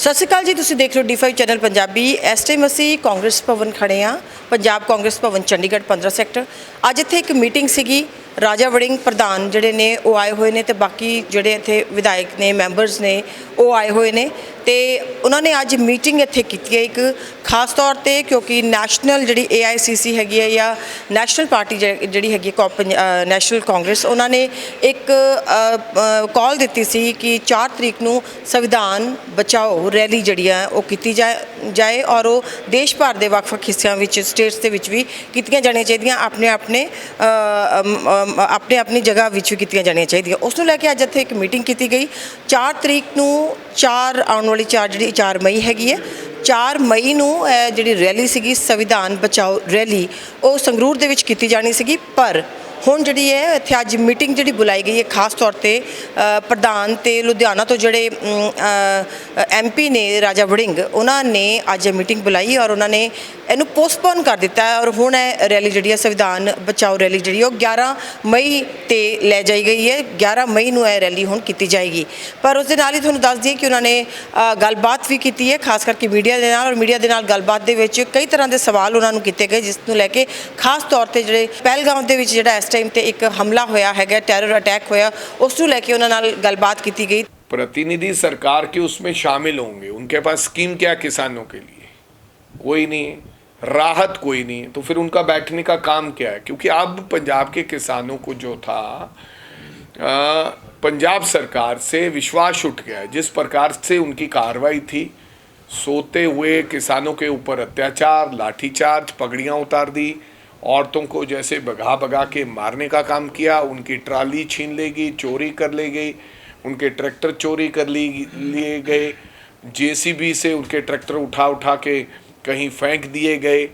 ਸਤਿ ਸ਼੍ਰੀ ਅਕਾਲ ਜੀ, ਤੁਸੀਂ ਦੇਖ ਰਹੇ ਹੋ D5 ਚੈਨਲ ਪੰਜਾਬੀ। ਇਸ ਟਾਈਮ ਅਸੀਂ ਕਾਂਗਰਸ ਭਵਨ ਖੜੇ ਆ ਪੰਜਾਬ ਕਾਂਗਰਸ ਭਵਨ, ਚੰਡੀਗੜ੍ਹ 15 ਸੈਕਟਰ। ਅੱਜ ਇੱਥੇ ਇੱਕ ਮੀਟਿੰਗ ਸੀਗੀ, ਰਾਜਾ ਵੜਿੰਗ ਪ੍ਰਧਾਨ ਜਿਹੜੇ ਨੇ, ਉਹ ਆਏ ਹੋਏ ਨੇ ਤੇ ਬਾਕੀ ਜਿਹੜੇ ਇੱਥੇ ਵਿਧਾਇਕ ਨੇ ਮੈਂਬਰਸ ਨੇ, ਉਹ ਆਏ ਹੋਏ ਨੇ। ਤੇ ਉਹਨਾਂ ਨੇ ਅੱਜ ਮੀਟਿੰਗ ਇੱਥੇ ਕੀਤੀ ਹੈ ਇੱਕ ਖਾਸ ਤੌਰ ਤੇ ਕਿਉਂਕਿ ਨੈਸ਼ਨਲ ਜਿਹੜੀ AICC ਹੈਗੀ ਹੈ ਜਾਂ ਨੈਸ਼ਨਲ ਪਾਰਟੀ ਜਿਹੜੀ ਜਿਹੜੀ ਹੈਗੀ ਹੈ ਨੈਸ਼ਨਲ ਕਾਂਗਰਸ, ਉਹਨਾਂ ਨੇ ਇੱਕ ਕਾਲ ਦਿੱਤੀ ਸੀ ਕਿ 4 ਤਰੀਕ ਨੂੰ ਸੰਵਿਧਾਨ ਬਚਾਓ ਰੈਲੀ ਜਿਹੜੀ ਹੈ ਉਹ ਕੀਤੀ ਜਾਏ ਔਰ ਉਹ ਦੇਸ਼ ਭਰ ਦੇ ਵੱਖ-ਵੱਖ ਹਿੱਸਿਆਂ ਵਿੱਚ, ਸਟੇਟਸ ਦੇ ਵਿੱਚ ਵੀ ਕੀਤੀਆਂ ਜਾਣੀਆਂ ਚਾਹੀਦੀਆਂ, ਆਪਣੇ ਆਪਣੇ ਆਪਣੇ ਆਪਣੀ ਜਗ੍ਹਾ ਵਿੱਚ ਵੀ ਕੀਤੀਆਂ ਜਾਣੀਆਂ ਚਾਹੀਦੀਆਂ। ਉਸ ਨੂੰ ਲੈ ਕੇ ਅੱਜ ਇੱਥੇ ਇੱਕ ਮੀਟਿੰਗ ਕੀਤੀ ਗਈ। 4 ਤਰੀਕ ਨੂੰ 4 ਆਉਣ ਵਾਲੀ ਚਾਰ ਜਿਹੜੀ 4 ਮਈ ਹੈਗੀ ਹੈ। 4 ਮਈ ਨੂੰ ਇਹ ਜਿਹੜੀ ਰੈਲੀ ਸੀਗੀ ਸੰਵਿਧਾਨ ਬਚਾਓ ਰੈਲੀ, ਉਹ ਸੰਗਰੂਰ ਦੇ ਵਿੱਚ ਕੀਤੀ ਜਾਣੀ ਸੀਗੀ, ਪਰ ਹੁਣ ਜਿਹੜੀ ਹੈ, ਇੱਥੇ ਅੱਜ ਮੀਟਿੰਗ ਜਿਹੜੀ ਬੁਲਾਈ ਗਈ ਹੈ, ਖਾਸ ਤੌਰ ਤੇ ਪ੍ਰਧਾਨ ਤੇ ਲੁਧਿਆਣਾ ਤੋਂ ਜਿਹੜੇ ਐਮਪੀ ਨੇ ਰਾਜਾ ਵੜਿੰਗ, ਉਹਨਾਂ ਨੇ ਅੱਜ ਇਹ ਮੀਟਿੰਗ ਬੁਲਾਈ ਔਰ ਉਹਨਾਂ ਨੇ ਇਹਨੂੰ ਪੋਸਟਪੋਨ ਕਰ ਦਿੱਤਾ ਹੈ ਔਰ ਹੁਣ ਇਹ ਰੈਲੀ ਜਿਹੜੀ ਹੈ, ਸੰਵਿਧਾਨ ਬਚਾਓ ਰੈਲੀ ਜਿਹੜੀ ਉਹ 11 ਮਈ ਤੇ ਲੈ ਜਾਈ ਗਈ ਹੈ। 11 ਮਈ ਨੂੰ ਇਹ ਰੈਲੀ ਹੁਣ ਕੀਤੀ ਜਾਏਗੀ। ਪਰ ਉਸ ਦੇ ਨਾਲ ਹੀ ਤੁਹਾਨੂੰ ਦੱਸ ਦਈਏ ਕਿ ਉਹਨਾਂ ਨੇ ਗੱਲਬਾਤ ਵੀ ਕੀਤੀ ਹੈ, ਖਾਸ ਕਰਕੇ ਮੀਡੀਆ ਦੇ ਨਾਲ ਔਰ ਮੀਡੀਆ ਦੇ ਨਾਲ ਗੱਲਬਾਤ ਦੇ ਵਿੱਚ ਕਈ ਤਰ੍ਹਾਂ ਦੇ ਸਵਾਲ ਉਹਨਾਂ ਨੂੰ ਕੀਤੇ ਗਏ, ਜਿਸ ਨੂੰ ਲੈ ਕੇ ਖਾਸ ਤੌਰ ਤੇ ਜਿਹੜੇ ਪਹਿਲਗਾਮ ਦੇ ਵਿੱਚ ਜਿਹੜਾ ਇਸ ਟਾਈਮ ਤੇ ਇੱਕ ਹਮਲਾ ਹੋਇਆ ਹੈਗਾ ਟੈਰਰ ਅਟੈਕ ਹੋਇਆ ਉਸ ਨੂੰ ਲੈ ਕੇ ਉਹਨਾਂ ਨਾਲ ਗੱਲਬਾਤ ਕੀਤੀ ਗਈ प्रतिनिधि सरकार के उसमें शामिल होंगे उनके पास स्कीम क्या है किसानों के लिए कोई नहीं है राहत कोई नहीं है तो फिर उनका बैठने का काम क्या है क्योंकि अब पंजाब के किसानों को जो था अ, पंजाब सरकार से विश्वास उठ गया है जिस प्रकार से उनकी कार्रवाई थी सोते हुए किसानों के ऊपर अत्याचार लाठीचार्ज पगड़ियाँ उतार दी औरतों को जैसे भगा भगा के मारने का काम किया, उनकी ट्राली छीन ले गई चोरी कर ले गई, उनके ट्रैक्टर चोरी कर ली, लिए गए, जेसीबी से उनके ट्रैक्टर उठा उठा के कहीं फेंक दिए गए।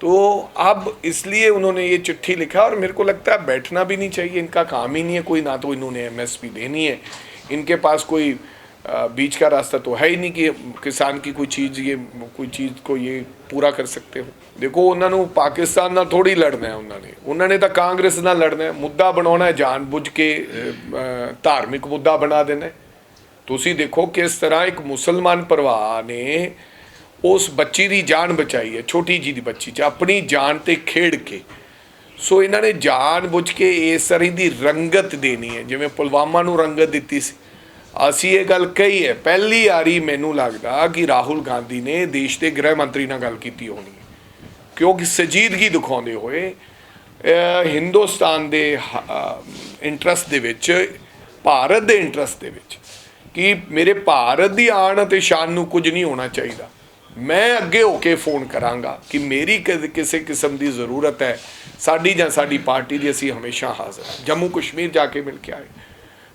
तो अब इसलिए उन्होंने ये चिट्ठी लिखा और मेरे को लगता है बैठना भी नहीं चाहिए, इनका काम ही नहीं है, कोई ना तो इन्होंने एमएसपी देनी है, इनके पास कोई बीच का रास्ता तो है ही नहीं कि किसान की कोई चीज़ ये कोई चीज़ को ये ਪੂਰਾ ਕਰ ਸਕਦੇ ਹੋ ਦੇਖੋ ਉਹਨਾਂ ਨੂੰ ਪਾਕਿਸਤਾਨ ਨਾਲ ਥੋੜੀ ਲੜਨਾ ਹੈ ਉਹਨਾਂ ਨੇ ਉਹਨਾਂ ਨੇ ਤਾਂ ਕਾਂਗਰਸ ਨਾਲ ਲੜਨਾ ਹੈ ਮੁੱਦਾ ਬਣਾਉਣਾ ਹੈ ਜਾਣਬੁੱਝ ਕੇ ਅ, ਅ, ਧਾਰਮਿਕ ਮੁੱਦਾ ਬਣਾ ਦੇਣਾ ਹੈ। ਤੁਸੀਂ ਦੇਖੋ ਕਿਸ ਤਰ੍ਹਾਂ ਇੱਕ ਮੁਸਲਮਾਨ ਪਰਿਵਾਰ ਨੇ ਉਸ ਬੱਚੀ ਦੀ ਜਾਨ ਬਚਾਈ ਹੈ ਛੋਟੀ ਜੀ ਦੀ ਬੱਚੀ ਚ ਆਪਣੀ ਜਾਨ ਤੇ ਖੇਡ ਕੇ ਸੋ ਇਹਨਾਂ ਨੇ ਜਾਣ ਬੁੱਝ ਕੇ ਇਸ ਤਰ੍ਹਾਂ ਦੀ ਰੰਗਤ ਦੇਣੀ ਹੈ ਜਿਵੇਂ ਪੁਲਵਾਮਾ ਨੂੰ ਰੰਗਤ ਦਿੱਤੀ ਸੀ ਅਸੀਂ ਇਹ ਗੱਲ ਕਹੀ ਹੈ, ਪਹਿਲੀ ਵਾਰੀ ਮੈਨੂੰ ਲੱਗਦਾ ਕਿ ਰਾਹੁਲ ਗਾਂਧੀ ਨੇ ਦੇਸ਼ ਦੇ ਗ੍ਰਹਿ ਮੰਤਰੀ ਨਾਲ ਗੱਲ ਕੀਤੀ ਹੋਣੀ ਕਿਉਂਕਿ ਸਜੀਦਗੀ ਦਿਖਾਉਂਦੇ ਹੋਏ ਹਿੰਦੁਸਤਾਨ ਦੇ ਇੰਟਰਸਟ ਦੇ ਵਿੱਚ, ਭਾਰਤ ਦੇ ਇੰਟਰਸਟ ਦੇ ਵਿੱਚ ਕਿ ਮੇਰੇ ਭਾਰਤ ਦੀ ਆਣ ਅਤੇ ਸ਼ਾਨ ਨੂੰ ਕੁਝ ਨਹੀਂ ਹੋਣਾ ਚਾਹੀਦਾ। ਮੈਂ ਅੱਗੇ ਹੋ ਕੇ ਫੋਨ ਕਰਾਂਗਾ ਕਿ ਮੇਰੀ ਕਦ- ਕਿਸੇ ਕਿਸਮ ਦੀ ਜ਼ਰੂਰਤ ਹੈ, ਸਾਡੀ ਜਾਂ ਸਾਡੀ ਪਾਰਟੀ ਦੀ ਅਸੀਂ ਹਮੇਸ਼ਾ ਹਾਜ਼ਰ ਜੰਮੂ ਕਸ਼ਮੀਰ ਜਾ ਕੇ ਮਿਲ ਕੇ ਆਏ।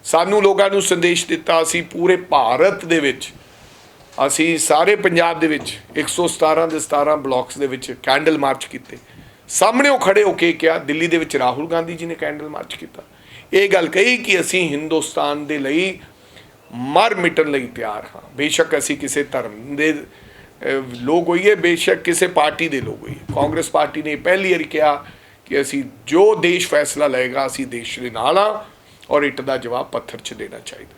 ਸਾਨੂੰ ਲੋਕਾਂ ਨੂੰ ਸੰਦੇਸ਼ ਦਿੱਤਾ, ਅਸੀਂ ਪੂਰੇ ਭਾਰਤ ਦੇ ਵਿੱਚ, ਅਸੀਂ ਸਾਰੇ ਪੰਜਾਬ ਦੇ ਵਿੱਚ 117 ਦੇ 17 ਬਲਾਕਸ ਦੇ ਵਿੱਚ ਕੈਂਡਲ ਮਾਰਚ ਕੀਤੇ। ਸਾਹਮਣੇ ਉਹ ਖੜੇ ਹੋ ਕੇ ਕਿਹਾ, ਦਿੱਲੀ ਦੇ ਵਿੱਚ ਰਾਹੁਲ ਗਾਂਧੀ ਜੀ ਨੇ ਕੈਂਡਲ ਮਾਰਚ ਕੀਤਾ। ਇਹ ਗੱਲ ਕਹੀ ਕਿ ਅਸੀਂ ਹਿੰਦੁਸਤਾਨ ਦੇ ਲਈ ਮਰ ਮਿਟਣ ਲਈ ਤਿਆਰ ਹਾਂ। ਬੇਸ਼ੱਕ ਅਸੀਂ ਕਿਸੇ ਧਰਮ ਦੇ ਲੋਕ ਹੋਈਏ, ਬੇਸ਼ੱਕ ਕਿਸੇ ਪਾਰਟੀ ਦੇ ਲੋਕ ਹੋਈਏ। ਕਾਂਗਰਸ ਪਾਰਟੀ ਨੇ ਪਹਿਲੀ ਵਾਰ ਕਿਹਾ ਕਿ ਅਸੀਂ ਜੋ ਦੇਸ਼ ਫੈਸਲਾ ਲਏਗਾ, ਅਸੀਂ ਦੇਸ਼ ਦੇ ਨਾਲ ਆ ਔਰ ਇੱਟ ਦਾ ਜਵਾਬ ਪੱਥਰ 'ਚ ਦੇਣਾ ਚਾਹੀਦਾ।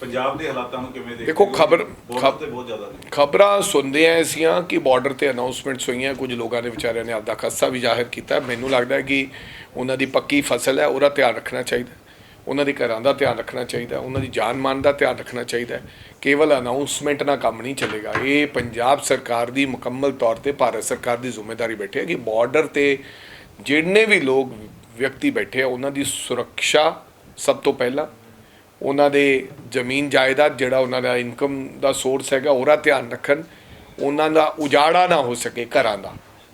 ਪੰਜਾਬ ਦੇ ਹਾਲਾਤਾਂ ਨੂੰ ਕਿਵੇਂ ਦੇਖਦੇ ਦੇਖੋ? ਖਬਰ- ਬਹੁਤ ਖਬ- ਤੇ ਬਹੁਤ ਜ਼ਿਆਦਾ ਨੇ। ਖਬਰਾਂ ਸੁਣਦੇ ਆ ਐਸੀਆਂ ਕਿ ਬਾਰਡਰ ਤੇ ਅਨਾਉਂਸਮੈਂਟਸ ਹੋਈਆਂ ਕੁਝ ਲੋਕਾਂ ਨੇ ਵਿਚਾਰਿਆਂ ਨੇ ਆਪਦਾ ਖੱਸਾ ਵੀ ਜ਼ਾਹਿਰ ਕੀਤਾ। ਮੈਨੂੰ ਲੱਗਦਾ ਹੈ ਕਿ ਉਹਨਾਂ ਦੀ ਪੱਕੀ ਫਸਲ ਹੈ ਉਹਦਾ ਧਿਆਨ ਰੱਖਣਾ ਚਾਹੀਦਾ। ਉਹਨਾਂ ਦੇ ਘਰਾਂ ਦਾ ਧਿਆਨ ਰੱਖਣਾ ਚਾਹੀਦਾ ਉਹਨਾਂ ਦੀ ਜਾਨ ਮਾਨ ਦਾ ਧਿਆਨ ਰੱਖਣਾ ਚਾਹੀਦਾ। ਕੇਵਲ ਅਨਾਉਂਸਮੈਂਟ ਨਾਲ ਕੰਮ ਨਹੀਂ ਚੱਲੇਗਾ। ਇਹ ਪੰਜਾਬ ਸਰਕਾਰ ਦੀ ਮੁਕੰਮਲ ਤੌਰ ਤੇ ਭਾਰਤ ਸਰਕਾਰ ਦੀ ਜ਼ਿੰਮੇਵਾਰੀ ਬੈਠੀ ਹੈ ਕਿ ਬਾਰਡਰ ਤੇ ਜਿੰਨੇ ਵੀ ਲੋਕ ਵਿਅਕਤੀ ਬੈਠੇ ਆ ਉਹਨਾਂ ਦੀ ਸੁਰੱਖਿਆ ਸਭ ਤੋਂ ਪਹਿਲਾਂ ਉਹਨਾਂ ਦੇ ਜ਼ਮੀਨ ਜਾਇਦਾਦ ਜਿਹੜਾ ਉਹਨਾਂ ਦਾ ਇਨਕਮ ਦਾ ਸੋਰਸ ਹੈਗਾ, ਉਹਦਾ ਧਿਆਨ ਰੱਖਣ, ਉਹਨਾਂ ਦਾ ਉਜਾੜਾ ਨਾ ਹੋ ਸਕੇ ਘਰਾਂ ਦਾ।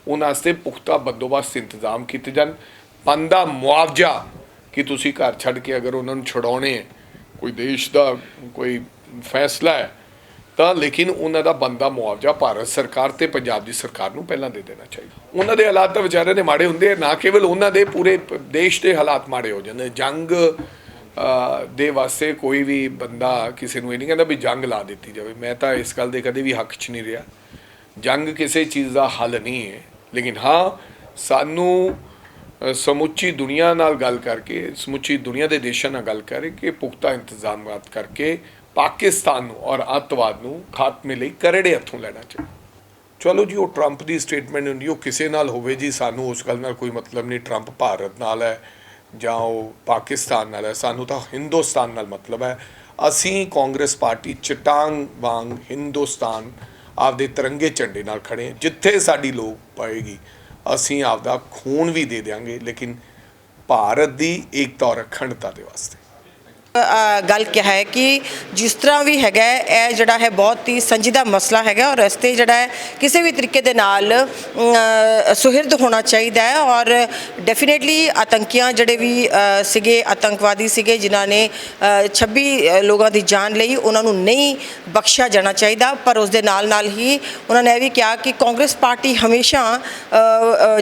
ਉਹਨਾਂ ਵਾਸਤੇ ਪੁਖਤਾ ਬੰਦੋਬਸਤ ਇੰਤਜ਼ਾਮ ਕੀਤੇ ਜਾਣ। ਪੰਦਾ ਮੁਆਵਜ਼ਾ ਕਿ ਤੁਸੀਂ ਘਰ ਛੱਡ ਕੇ ਅਗਰ ਉਹਨਾਂ ਨੂੰ ਛੁਡਾਉਣੇ ਹੈ, ਕੋਈ ਦੇਸ਼ ਦਾ ਕੋਈ ਫੈਸਲਾ ਹੈ ਤਾਂ ਲੇਕਿਨ ਉਹਨਾਂ ਦਾ ਬੰਦਾ ਮੁਆਵਜ਼ਾ ਭਾਰਤ ਸਰਕਾਰ ਤੇ ਪੰਜਾਬ ਦੀ ਸਰਕਾਰ ਨੂੰ ਪਹਿਲਾਂ ਦੇ ਦੇਣਾ ਚਾਹੀਦਾ। ਉਹਨਾਂ ਦੇ ਹਾਲਾਤ ਤਾਂ ਵਿਚਾਰੇ ਦੇ ਮਾੜੇ ਹੁੰਦੇ ਆ, ਨਾ ਕੇਵਲ ਉਹਨਾਂ ਦੇ, ਪੂਰੇ ਦੇਸ਼ ਦੇ ਹਾਲਾਤ ਮਾੜੇ ਹੋ ਜਾਂਦੇ ਜੰਗ ਦੇ ਵਾਸਤੇ ਕੋਈ ਵੀ ਬੰਦਾ ਕਿਸੇ ਨੂੰ ਇਹ ਨਹੀਂ ਕਹਿੰਦਾ ਵੀ ਜੰਗ ਲਾ ਦਿੱਤੀ ਜਾਵੇ। ਮੈਂ ਤਾਂ ਇਸ ਗੱਲ ਦੇ ਕਦੇ ਵੀ ਹੱਕ 'ਚ ਨਹੀਂ ਰਿਹਾ। ਜੰਗ ਕਿਸੇ ਚੀਜ਼ ਦਾ ਹੱਲ ਨਹੀਂ ਹੈ। ਲੇਕਿਨ ਹਾਂ, ਸਾਨੂੰ ਸਮੁੱਚੀ ਦੁਨੀਆ ਨਾਲ ਗੱਲ ਕਰਕੇ, ਸਮੁੱਚੀ ਦੁਨੀਆ ਦੇ ਦੇਸ਼ਾਂ ਨਾਲ ਗੱਲ ਕਰਕੇ, ਪੁਖਤਾ ਇੰਤਜ਼ਾਮਾਤ ਕਰਕੇ ਪਾਕਿਸਤਾਨ ਨੂੰ ਔਰ ਅੱਤਵਾਦ ਨੂੰ ਖਾਤਮੇ ਲਈ ਕਰੜੇ ਹੱਥੋਂ ਲੈਣਾ ਚਾਹੀਦਾ। ਚਲੋ ਜੀ, ਉਹ ਟਰੰਪ ਦੀ ਸਟੇਟਮੈਂਟ ਹੁੰਦੀ ਉਹ ਕਿਸੇ ਨਾਲ ਹੋਵੇ ਜੀ, ਸਾਨੂੰ ਉਸ ਗੱਲ ਨਾਲ ਕੋਈ ਮਤਲਬ ਨਹੀਂ ਟਰੰਪ ਭਾਰਤ ਨਾਲ ਹੈ ਜਾਂ ਉਹ ਪਾਕਿਸਤਾਨ ਨਾਲ ਹੈ, ਸਾਨੂੰ ਤਾਂ ਹਿੰਦੁਸਤਾਨ ਨਾਲ ਮਤਲਬ ਹੈ। ਅਸੀਂ ਕਾਂਗਰਸ ਪਾਰਟੀ ਚਟਾਂਗ ਵਾਂਗ ਹਿੰਦੁਸਤਾਨ ਆਪਦੇ ਤਿਰੰਗੇ ਝੰਡੇ ਨਾਲ ਖੜੇ ਜਿੱਥੇ ਸਾਡੀ ਲੋਕ ਪਏਗੀ, ਅਸੀਂ ਆਪਦਾ ਖੂਨ ਵੀ ਦੇ ਦਿਆਂਗੇ, ਲੇਕਿਨ ਭਾਰਤ ਦੀ ਏਕਤਾ ਔਰ ਅਖੰਡਤਾ ਦੇ ਵਾਸਤੇ। ਗੱਲ ਕਿਹਾ ਹੈ ਕਿ ਜਿਸ ਤਰ੍ਹਾਂ ਵੀ ਹੈਗਾ ਇਹ ਜਿਹੜਾ ਹੈ ਬਹੁਤ ਹੀ ਸੰਜੀਦਾ ਮਸਲਾ ਹੈਗਾ ਔਰ ਇਸ 'ਤੇ ਜਿਹੜਾ ਹੈ ਕਿਸੇ ਵੀ ਤਰੀਕੇ ਦੇ ਨਾਲ ਸੁਹਿਰਦ ਹੋਣਾ ਚਾਹੀਦਾ ਹੈ ਔਰ ਡੈਫੀਨੇਟਲੀ ਆਤੰਕੀਆਂ ਜਿਹੜੇ ਵੀ ਸੀਗੇ ਆਤੰਕਵਾਦੀ ਸੀਗੇ ਜਿਨ੍ਹਾਂ ਨੇ ਅ, 26 ਲੋਕਾਂ ਦੀ ਜਾਨ ਲਈ ਉਹਨਾਂ ਨੂੰ ਨਹੀਂ ਬਖਸ਼ਿਆ ਜਾਣਾ ਚਾਹੀਦਾ ਪਰ ਉਸ ਦੇ ਨਾਲ ਨਾਲ ਹੀ ਉਹਨਾਂ ਨੇ ਇਹ ਵੀ ਕਿਹਾ ਕਿ ਕਾਂਗਰਸ ਪਾਰਟੀ ਹਮੇਸ਼ਾ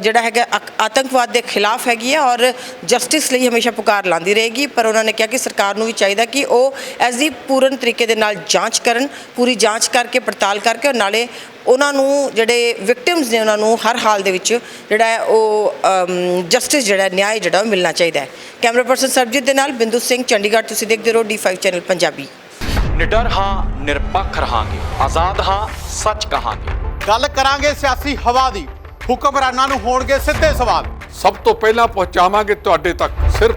ਜਿਹੜਾ ਹੈਗਾ ਆਕ- ਆਤੰਕਵਾਦ ਦੇ ਖਿਲਾਫ ਹੈਗੀ ਹੈ ਔਰ ਜਸਟਿਸ ਲਈ ਹਮੇਸ਼ਾ ਪੁਕਾਰ ਲਾਉਂਦੀ ਰਹੇਗੀ ਪਰ ਉਹਨਾਂ ਨੇ ਕਿਹਾ ਕਿ ਸਰਕਾਰ ਨੂੰ ਵੀ ਚਾਹੀਦਾ ਕਿ ਉਹ ਇਸ ਦੀ ਪੂਰਨ ਤਰੀਕੇ ਦੇ ਨਾਲ ਜਾਂਚ ਕਰਨ ਪੂਰੀ ਜਾਂਚ ਕਰਕੇ ਪੜਤਾਲ ਕਰਕੇ ਔਰ ਨਾਲੇ ਉਹਨਾਂ ਨੂੰ ਜਿਹੜੇ ਵਿਕਟਿਮਸ ਨੇ ਉਹਨਾਂ ਨੂੰ ਹਰ ਹਾਲ ਦੇ ਵਿੱਚ ਜਿਹੜਾ ਹੈ ਉਹ ਜਸਟਿਸ ਜਿਹੜਾ ਨਿਆਂ ਜਿਹੜਾ ਉਹ ਮਿਲਣਾ ਚਾਹੀਦਾ ਹੈ। ਕੈਮਰਾ ਪਰਸਨ ਸਰਬਜੀਤ ਦੇ ਨਾਲ ਬਿੰਦੂ ਸਿੰਘ ਚੰਡੀਗੜ੍ਹ ਤੁਸੀਂ ਦੇਖਦੇ ਰਹੋ D5 ਚੈਨਲ ਪੰਜਾਬੀ। ਨਿਡਰ ਹਾਂ ਨਿਰਪੱਖ ਰਹਾਂਗੇ। ਆਜ਼ਾਦ ਹਾਂ ਸੱਚ ਕਹਾਂਗੇ। ਗੱਲ ਕਰਾਂਗੇ ਸਿਆਸੀ ਹਵਾ ਦੀ। ਹੁਕਮਰਾਨਾਂ ਨੂੰ ਹੋਣਗੇ ਸਿੱਧੇ ਸਵਾਲ। ਸਭ ਤੋਂ ਪਹਿਲਾਂ ਪਹੁੰਚਾਵਾਂਗੇ ਤੁਹਾਡੇ ਤੱਕ ਸਿਰਫ